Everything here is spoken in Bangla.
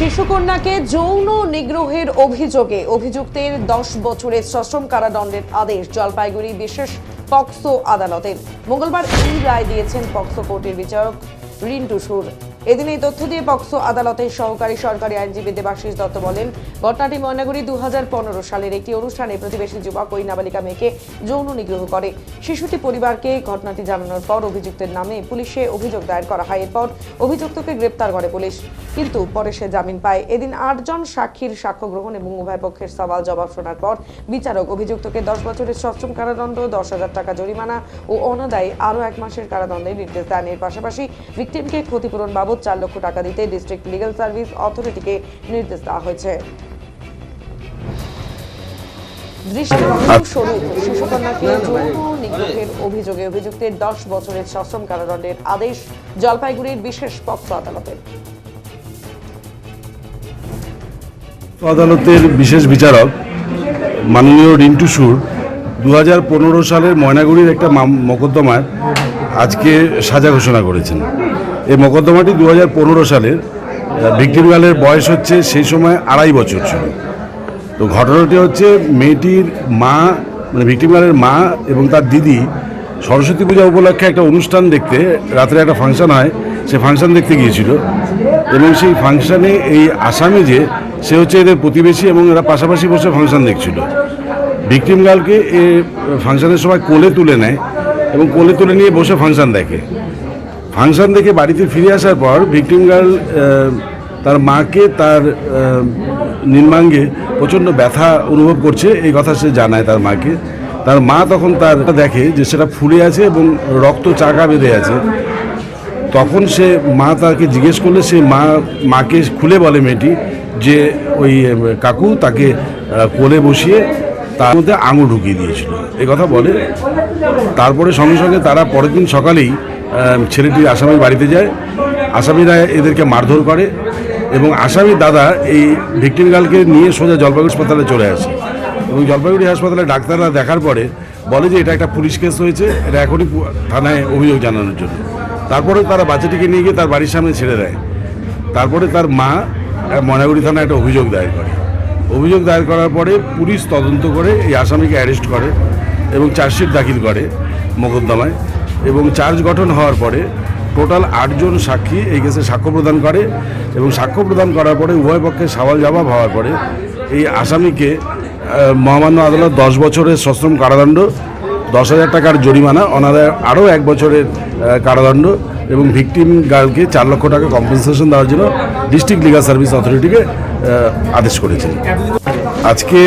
শিশুকন্যাকে যৌন নিগ্রহের অভিযোগে অভিযুক্তের দশ বছরের সশ্রম কারাদণ্ডের আদেশ জলপাইগুড়ি বিশেষ পক্সো আদালতের মঙ্গলবার এই রায় দিয়েছেন পক্সো কোর্টের বিচারক রিন্টু সুর। এদিন এই তথ্য দিয়ে পক্সো আদালতের সহকারী সরকারি আইনজীবী দেবাশিস দত্ত বলেন ঘটনাটি ময়নাগুড়ি দু সালের একটি অনুষ্ঠানে প্রতিবেশী যুবক ওই নাবালিকা মেয়েকে যৌন নিগ্রহ করে। শিশুটি পরিবারকে ঘটনাটি জানানোর পর অভিযুক্তের নামে পুলিশে অভিযোগ দায়ের করা হয়। এরপর অভিযুক্তকে গ্রেপ্তার করে পুলিশ। কিন্তু পরে সে জামিন পায়। এদিন আটজন সাক্ষীর সাক্ষ্য গ্রহণ এবং উভয় পক্ষের সওয়াল জবাব শোনার পর বিচারক অভিযুক্তকে দশ বছরের সশ্রম কারাদণ্ড, দশ হাজার টাকা জরিমানা ও অনাদায়ী আরও এক মাসের কারাদণ্ডের নির্দেশ দেন। এর পাশাপাশি ভিকটিমকে ক্ষতিপূরণ বাবদ চার লক্ষ টাকা দিতে ডিস্ট্রিক্ট লিগ্যাল সার্ভিস অথরিটিকে নির্দেশ দেওয়া হয়েছে। শিশুকন্যাকে যৌন নিগ্রহের অভিযোগে অভিযুক্তের দশ বছরের সশ্রম কারাদণ্ডের আদেশ জলপাইগুড়ির বিশেষ পক্ষ আদালতের আদালতের বিশেষ বিচারক মাননীয় রিন্টু সুর দুহাজার পনেরো সালের ময়নাগুড়ির একটা মোকদ্দমার আজকে সাজা ঘোষণা করেছেন। এই মোকদ্দমাটি দু হাজার পনেরো সালের ভিক্টিম গার্লের বয়স হচ্ছে সেই সময় আড়াই বছর ছিল। তো ঘটনাটি হচ্ছে মেয়েটির মা মানে ভিক্টিম গার্লের মা এবং তার দিদি সরস্বতী পূজা উপলক্ষে একটা অনুষ্ঠান দেখতে, রাত্রে একটা ফাংশন হয়, সে ফাংশন দেখতে গিয়েছিল এবং সেই ফাংশানে এই আসামি যে, সে হচ্ছে এদের প্রতিবেশী এবং এরা পাশাপাশি বসে ফাংশন দেখছিল। ভিক্টিম গার্লকে এ ফাংশনের সময় কোলে তুলে নেয় এবং কোলে তুলে নিয়ে বসে ফাংশন দেখে। ফাংশন দেখে বাড়িতে ফিরে আসার পর ভিকটিম গার্ল তার মাকে, তার নির্মাঙ্গে প্রচণ্ড ব্যথা অনুভব করছে। এই কথা সে জানায় তার মাকে। তার মা তখন তার দেখে যে সেটা ফুলে আছে এবং রক্ত চাকা বেঁধে আছে। তখন সে মা তাকে জিজ্ঞেস করলে সে মা, মাকে খুলে বলে মেয়েটি যে ওই কাকু তাকে কোলে বসিয়ে তার মধ্যে আঙুল ঢুকিয়ে দিয়েছিল। এ কথা বলে। তারপরে সঙ্গে সঙ্গে তারা পরের দিন সকালেই ছেলেটি আসামির বাড়িতে যায়। আসামিরা এদেরকে মারধর করে এবং আসামির দাদা এই ভিক্টিম গার্লকে নিয়ে সোজা জলপাইগুড়ি হাসপাতালে চলে আসে। এবং জলপাইগুড়ি হাসপাতালে ডাক্তাররা দেখার পরে বলে যে এটা একটা পুলিশ কেস হয়েছে, এটা এখনই থানায় অভিযোগ জানানোর জন্য। তারপরে তারা বাচ্চাটিকে নিয়ে গিয়ে তার বাড়ির সামনে ছেড়ে দেয়। তারপরে তার মা ময়নাগুড়ি থানায় একটা অভিযোগ দায়ের করে। অভিযোগ দায়ের করার পরে পুলিশ তদন্ত করে এই আসামিকে অ্যারেস্ট করে এবং চার্জশিট দাখিল করে মোকদ্দমায় এবং চার্জ গঠন হওয়ার পরে টোটাল আটজন সাক্ষী এই কেসে সাক্ষ্য প্রদান করে এবং সাক্ষ্য প্রদান করার পরে উভয় পক্ষে সওয়াল জবাব হওয়ার পরে এই আসামিকে মহামান্য আদালত দশ বছরের সশ্রম কারাদণ্ড, দশ হাজার টাকার জরিমানা, অনাদায় আরও এক বছরের কারাদণ্ড এবং ভিকটিম গার্লকে চার লক্ষ টাকা কম্পেনসেশন দেওয়ার জন্য ডিস্ট্রিক্ট লিগাল সার্ভিস অথরিটিকে আদেশ করেছেন। আজকে